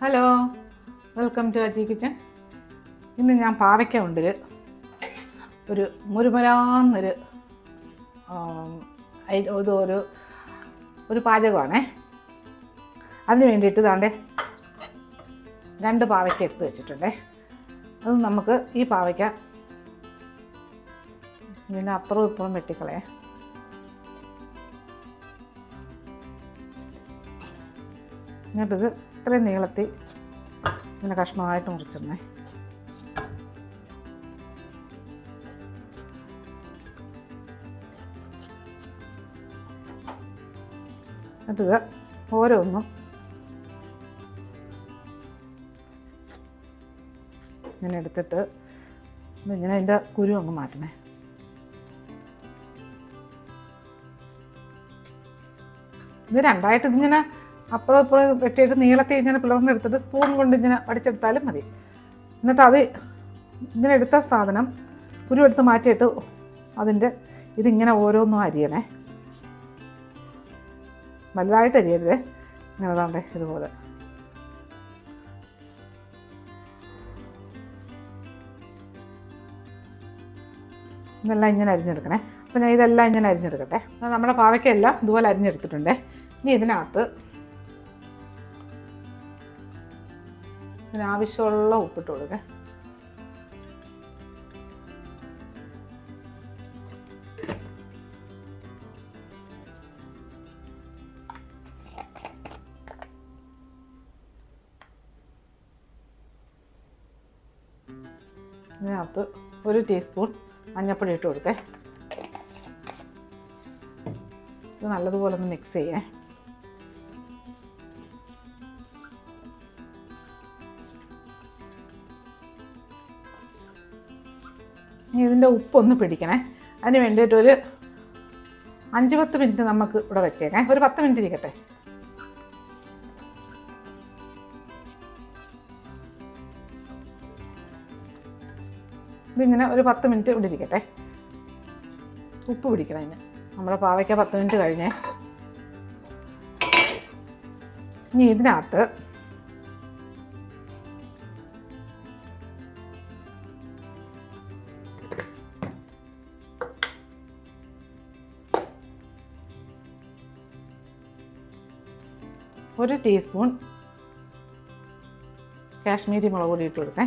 Hello welcome to Aji kitchen ഇന്ന് ഞാൻ പാവയ്ക്ക ഉണ്ടിൽ ഒരു മുരുമരാന്നൊരു ഇതൊരു ഇത് ഒരു ഒരു പാചകമാണേ. അതിന് വേണ്ടിയിട്ട് താണ്ടേ രണ്ട് പാവയ്ക്ക എടുത്ത് വെച്ചിട്ടുണ്ടേ. അത് നമുക്ക് ഈ പാവയ്ക്ക ഇതിന്റെ അപ്പുറവും ഇപ്പുറവും വെട്ടിക്കളയാം. എന്നിട്ടിത് ഇത്രയും നീളത്തിൽ ഇങ്ങനെ കഷ്ണമായിട്ട് മുറിച്ചിരുന്നേ അത് ഓരോന്നും ഇങ്ങനെ എടുത്തിട്ട് ഇങ്ങനെ അതിന്റെ കുരു അങ്ങ് മാറ്റണേ. ഇത് രണ്ടായിട്ട് ഇതിങ്ങനെ അപ്പുറം ഇപ്പുറം വെട്ടിയിട്ട് നീളത്തിൽ ഇങ്ങനെ പിളർന്നെടുത്തിട്ട് സ്പൂൺ കൊണ്ട് ഇങ്ങനെ അടിച്ചെടുത്താലും മതി. എന്നിട്ട് അത് ഇങ്ങനെ എടുത്ത സാധനം കുരു മാറ്റിയിട്ട് അതിന്റെ ഇതിങ്ങനെ ഓരോന്നും അരിയണേ. വലുതായിട്ട് അരിയരുതേ. ഇങ്ങനെ താണ്ടേ ഇതുപോലെ. ഇതെല്ലാം ഇങ്ങനെ അരിഞ്ഞെടുക്കണേ. അപ്പം ഞാൻ ഇതെല്ലാം ഇങ്ങനെ അരിഞ്ഞെടുക്കട്ടെ. നമ്മുടെ പാവയ്ക്കെല്ലാം ഇതുപോലെ അരിഞ്ഞെടുത്തിട്ടുണ്ടേ. ഇനി ഇതിനകത്ത് ഇതിനാവശ്യമുള്ള ഉപ്പിട്ട് കൊടുക്കുക ഇതിനകത്ത് ഒരു ടീസ്പൂൺ മഞ്ഞൾപ്പൊടി ഇട്ട് കൊടുത്തേ. ഇത് നല്ലതുപോലെ ഒന്ന് മിക്സ് ചെയ്യേ. ഇനി ഇതിന്റെ ഉപ്പൊന്ന് പിടിക്കണേ. അതിന് വേണ്ടിയിട്ട് ഒരു അഞ്ച് പത്ത് മിനിറ്റ് നമുക്ക് ഇവിടെ വെച്ചേക്കാം ഒരു പത്ത് മിനിറ്റ് ഇരിക്കട്ടെ. ഇതിങ്ങനെ ഒരു പത്ത് മിനിറ്റ് ഇവിടെ ഇരിക്കട്ടെ. ഉപ്പ് പിടിക്കണം അതിന് നമ്മുടെ പാവയ്ക്ക പത്ത് മിനിറ്റ് കഴിഞ്ഞേ. ഇനി ഇതിനകത്ത് ഒരു ടീസ്പൂൺ കാശ്മീരി മുളക് പൊടി ഇട്ട് കൊടുക്കേ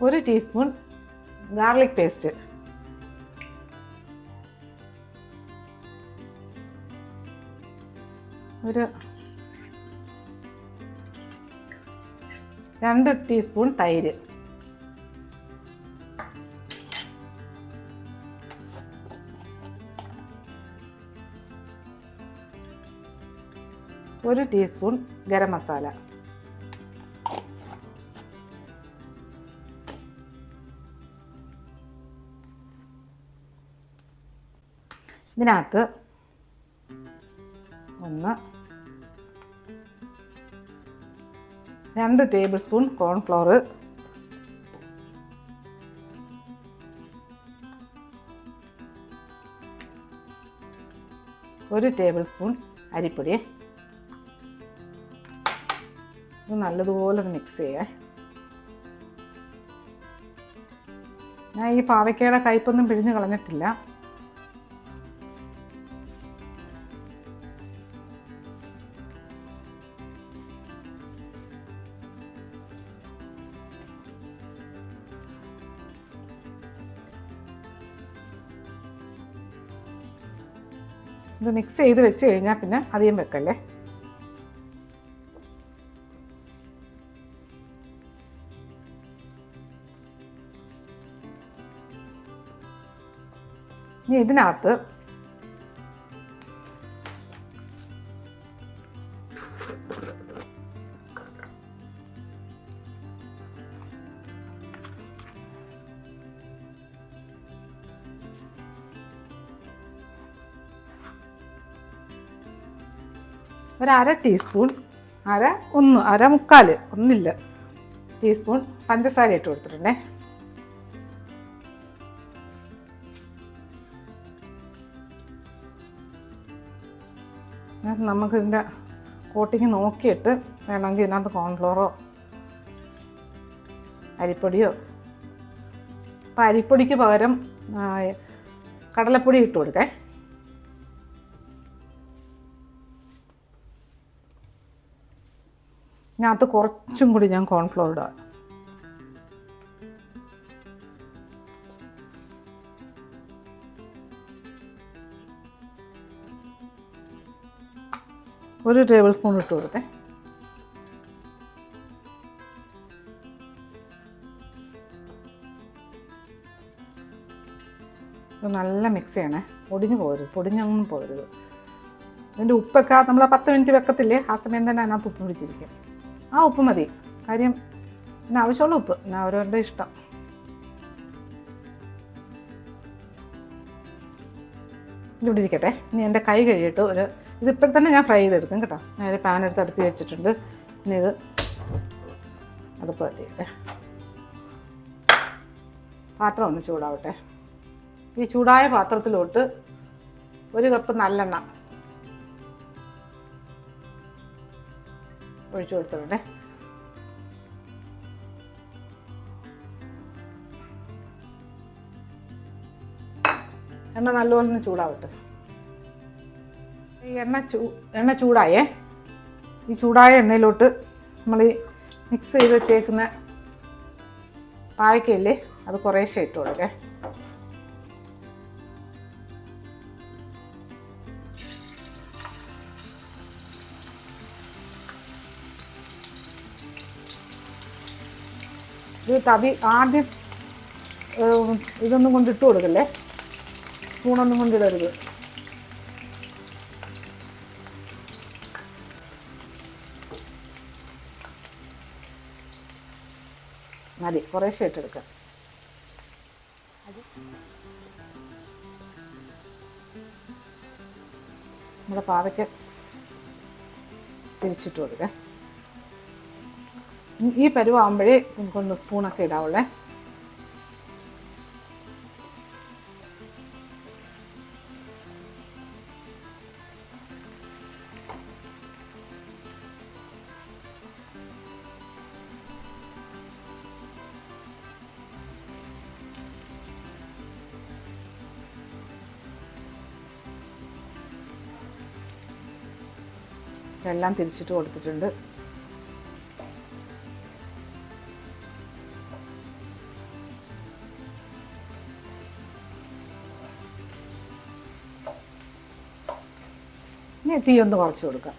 ഒരു ടീസ്പൂൺ ഗാർലിക് പേസ്റ്റ് ഒരു രണ്ട് ടീസ്പൂൺ തൈര്. ഒരു ടീസ്പൂൺ ഗരം മസാല. ഇതിനകത്ത് രണ്ട് ടേബിൾ സ്പൂൺ കോൺഫ്ലോർ. ഒരു ടേബിൾ സ്പൂൺ അരിപ്പൊടി. ഇത് നല്ലതുപോലെ മിക്സ് ചെയ്യേ. ഞാൻ ഈ പാവയ്ക്കയുടെ കയ്പൊന്നും പിഴിഞ്ഞ് കളഞ്ഞിട്ടില്ല. ഇത് മിക്സ് ചെയ്ത് വെച്ച് കഴിഞ്ഞാൽ പിന്നെ അധികം വെക്കല്ലേ? ഇനി ഇതിനകത്ത് ഒരു അര ടീസ്പൂൺ അര ഒന്ന് അര മുക്കാൽ ഒന്നില്ല. ടീസ്പൂൺ പഞ്ചസാര ഇട്ട് കൊടുത്തിട്ടുണ്ടേ. നമുക്കിതിന്റെ കോട്ടിങ് നോക്കിയിട്ട് വേണമെങ്കിൽ ഇതിനകത്ത് കോൺഫ്ലോറോ അരിപ്പൊടിയോ അപ്പോൾ അരിപ്പൊടിക്ക് പകരം കടലപ്പൊടി ഇട്ട് കൊടുക്കേ. ഇതിനകത്ത് കുറച്ചും കൂടി ഞാൻ കോൺഫ്ലോർ ഇടാം. ഒരു ടേബിൾ സ്പൂൺ ഇട്ട് കൊടുത്തേ. ഇത് നല്ല മിക്സ് ചെയ്യണേ. പൊടിഞ്ഞു പോകരുത് പൊടിഞ്ഞൊന്നും പോകരുത് ഇതിന്റെ ഉപ്പൊക്കെ നമ്മൾ പത്ത് മിനിറ്റ് വെക്കത്തില്ലേ? ആ സമയം തന്നെ അതിനകത്ത് ഉപ്പ് പിടിച്ചിരിക്കും. ആ ഉപ്പ് മതി. കാര്യം പിന്നെ ആവശ്യമുള്ള ഉപ്പ്. പിന്നെ അവരവരുടെ ഇഷ്ടം. ഇതിവിടെ ഇരിക്കട്ടെ. ഇനി എന്റെ കൈ കഴിയിട്ട് ഒരു ഇത് ഇപ്പോൾ തന്നെ ഞാൻ ഫ്രൈ ചെയ്തെടുക്കും കേട്ടോ. ഞാൻ ഒരു പാൻ എടുത്ത് അടുപ്പി വെച്ചിട്ടുണ്ട്. ഇനി ഇത് അടുപ്പ് കത്തിയിട്ട് പാത്രം ഒന്ന് ചൂടാവട്ടെ. ഈ ചൂടായ പാത്രത്തിലോട്ട് ഒരു കപ്പ് നല്ലെണ്ണ ഒഴിച്ചു കൊടുത്തിട്ടുണ്ടേ. എണ്ണ നല്ലപോലെ ഒന്ന് ചൂടാവട്ടെ. ഈ എണ്ണ ചൂ എണ്ണ ചൂടായേ. ഈ ചൂടായ എണ്ണയിലോട്ട് നമ്മൾ ഈ മിക്സ് ചെയ്ത് വെച്ചേക്കുന്ന പാവയ്ക്കയില്ലേ അത് കുറേശ്ശെ ഇട്ട് കൊടുക്കേ. ഇത് തവി ആദ്യം ഇതൊന്നും കൊണ്ട് ഇട്ട് കൊടുക്കല്ലേ? സ്പൂണൊന്നും കൊണ്ടിടരുത് മതി കുറേശ്ശെ ഇട്ടെടുക്കാം. നമ്മുടെ പാവയ്ക്ക് തിരിച്ചിട്ട് കൊടുക്കാം. ഈ- പരുവാകുമ്പോഴേ നമുക്കൊന്ന് സ്പൂണൊക്കെ ഇടാവുള്ളേ. എല്ലാം തിരിച്ചിട്ട് കൊടുത്തിട്ടുണ്ട്. ഇനി തീ ഒന്ന് കുറച്ച് കൊടുക്കാം.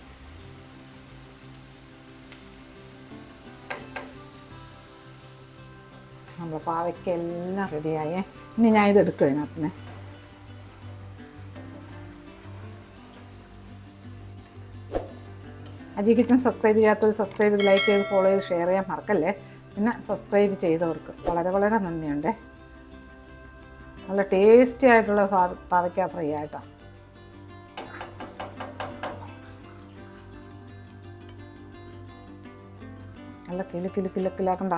നമ്മുടെ പാവയ്ക്ക എല്ലാം റെഡിയായേ. ഇനി ഞാൻ ഇത് എടുക്കും ഇതിനകത്തിന് അജി കിച്ചൻ സബ്സ്ക്രൈബ് ചെയ്യാത്തവർ സബ്സ്ക്രൈബ് ചെയ്ത് ലൈക്ക് ചെയ്ത് ഫോളോ ചെയ്ത് ഷെയർ ചെയ്യാൻ മറക്കല്ലേ? പിന്നെ സബ്സ്ക്രൈബ് ചെയ്തവർക്ക് വളരെ വളരെ നന്ദിയുണ്ട്. നല്ല ടേസ്റ്റി ആയിട്ടുള്ള പാവയ്ക്ക ഫ്രൈ ആയിട്ടാണ് നല്ല കിലു കിലു കിലക്കിലാക്കണ്ട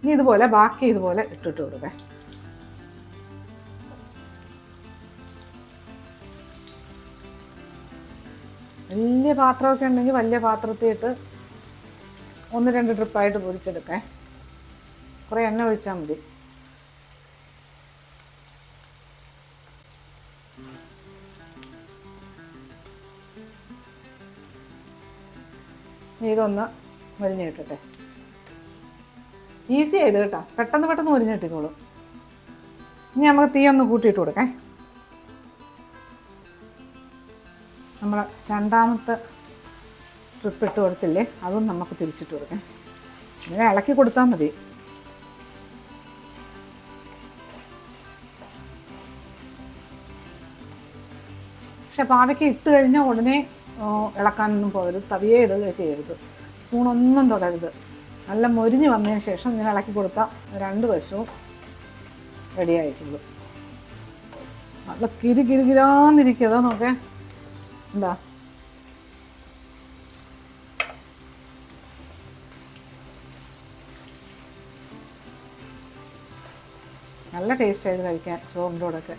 ഇനി ഇതുപോലെ ബാക്കി ഇതുപോലെ ഇട്ടിട്ട് കൊടുക്കേ. വലിയ പാത്രമൊക്കെ ഉണ്ടെങ്കിൽ വലിയ പാത്രത്തിൽ ഇട്ട് ഒന്ന് രണ്ട് ട്രിപ്പായിട്ട് പൊരിച്ചെടുക്കേ. കുറേ എണ്ണ ഒഴിച്ചാൽ മതി. ഇതൊന്ന് മുരിഞ്ഞ് കിട്ടട്ടെ. ഈസി ആയത് കേട്ടോ. പെട്ടെന്ന് പെട്ടെന്ന് മുരിഞ്ഞ് കിട്ടിക്കോളും. ഇനി നമുക്ക് തീ ഒന്ന് കൂട്ടിയിട്ട് കൊടുക്കാം. നമ്മൾ രണ്ടാമത്തെ ട്രിപ്പ് ഇട്ട് കൊടുത്തില്ലേ അതും നമുക്ക് തിരിച്ചിട്ട് കൊടുക്കാം. ഇങ്ങനെ ഇളക്കി കൊടുത്താൽ മതി. പക്ഷെ പാവയ്ക്ക് ഇട്ട് കഴിഞ്ഞാൽ ഉടനെ ഇളക്കാനൊന്നും പോകരുത്. തവിയേ ഇടുക ചെയ്യരുത്. സ്പൂണൊന്നും തൊടരുത്. നല്ല മൊരിഞ്ഞ് വന്നതിന് ശേഷം ഞാൻ ഇളക്കി കൊടുത്ത രണ്ട് വശവും റെഡിയായിട്ടുള്ളൂ നല്ല കിരി കിരി കിരാന്നിരിക്കുക നോക്കേ. എന്താ? നല്ല ടേസ്റ്റ് ആയിട്ട് കഴിക്കാൻ. ചോറിന്റെ കൂടെ ഒക്കെ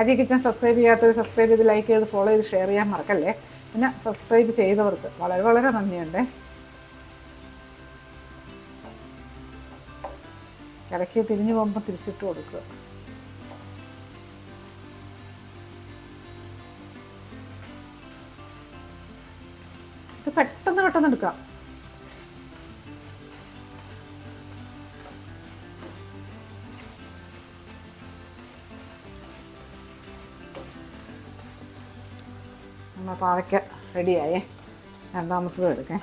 അജി കിച്ചൻ സബ്സ്ക്രൈബ് ചെയ്യാത്തവർ സബ്സ്ക്രൈബ് ചെയ്ത് ലൈക്ക് ചെയ്ത് ഫോളോ ചെയ്ത് ഷെയർ ചെയ്യാൻ മറക്കല്ലേ. പിന്നെ സബ്സ്ക്രൈബ് ചെയ്തവർക്ക് വളരെ വളരെ നന്ദിയുണ്ട്. ഇടയ്ക്ക് തിരിഞ്ഞു പോകുമ്പോൾ തിരിച്ചിട്ട് കൊടുക്കുക. ഇത് പെട്ടെന്ന് പെട്ടെന്ന് എടുക്കാം. പാവയ്ക്ക റെഡിയായേ. രണ്ടാമത്തതും എടുക്കേ.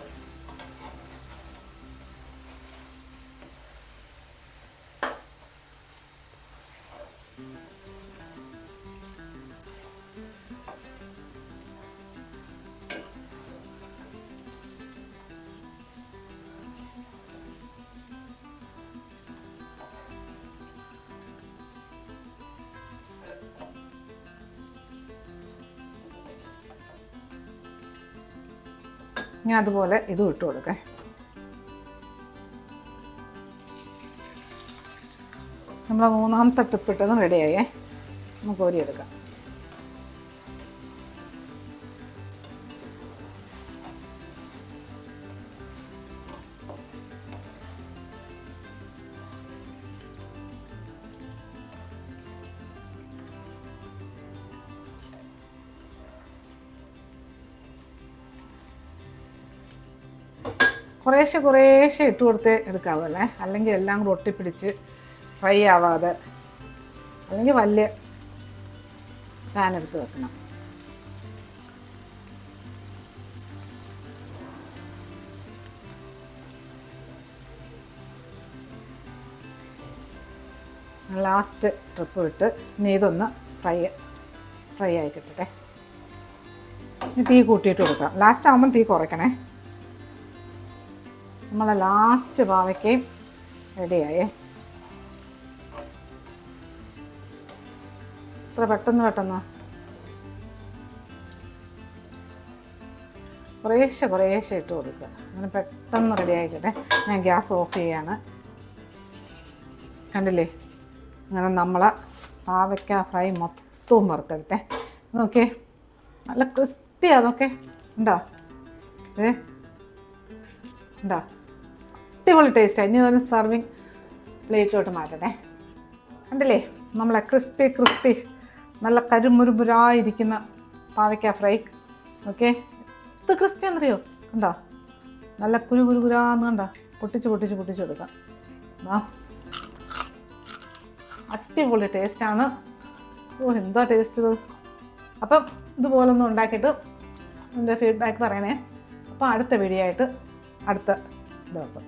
ഞാൻ അതുപോലെ ഇതും ഇട്ട് കൊടുക്കേ. നമ്മൾ മൂന്നാമത്തെ ടിപ്പിട്ടതും റെഡിയായേ നമുക്ക് കോരിയെടുക്കാം കുറേശ്ശെ കുറേശ്ശെ ഇട്ട് കൊടുത്തേ എടുക്കാവുന്നേ അല്ലെങ്കിൽ എല്ലാം കൂടെ ഒട്ടിപ്പിടിച്ച് ഫ്രൈ ആവാതെ അല്ലെങ്കിൽ വലിയ പാൻ എടുത്ത് വെക്കണം. ലാസ്റ്റ് ട്രിപ്പ് ഇട്ട് ഇനി ഇതൊന്ന് ഫ്രൈ ഫ്രൈ ആയി കിട്ടട്ടെ. തീ കൂട്ടിയിട്ട് കൊടുക്കാം. ലാസ്റ്റ് ആകുമ്പം തീ കുറയ്ക്കണേ. നമ്മളെ ലാസ്റ്റ് പാവയ്ക്കയും റെഡിയായേ ഇത്ര പെട്ടെന്ന് പെട്ടെന്ന്. കുറേശ്ശെ കുറേശ്ശെ ഇട്ട് കൊടുക്കുക. അങ്ങനെ പെട്ടെന്ന് റെഡി ആയിക്കട്ടെ. ഞാൻ ഗ്യാസ് ഓഫ് ചെയ്യാണ്. കണ്ടില്ലേ? അങ്ങനെ നമ്മളെ പാവയ്ക്ക ഫ്രൈ മൊത്തവും വറുത്തെടുത്തേ. നോക്കിയേ. നല്ല ക്രിസ്പി നോക്കേ ഉണ്ടോ? ഏ? ഉണ്ടോ? അടിപൊളി ടേസ്റ്റ് ഇനി തന്നെ സർവിങ് പ്ലേറ്റിലോട്ട് മാറ്റണേ. കണ്ടില്ലേ? നമ്മളെ ക്രിസ്പി ക്രിസ്പി നല്ല കരുമുരുമുരായിരിക്കുന്ന പാവയ്ക്ക ഫ്രൈ ഓക്കെ ഇത് ക്രിസ്പി എന്നറിയോ കണ്ടോ? നല്ല കുരു കുരു കണ്ടോ? പൊട്ടിച്ച് പൊട്ടിച്ച് പൊട്ടിച്ച് കൊടുക്കാം. ആ അടിപൊളി ടേസ്റ്റാണ് ഓ എന്താ ടേസ്റ്റ് ഇത്? അപ്പം ഇതുപോലൊന്നും ഉണ്ടാക്കിയിട്ട് എന്റെ ഫീഡ്ബാക്ക് പറയണേ. അപ്പോൾ അടുത്ത വീഡിയോ ആയിട്ട് അടുത്ത ദിവസം.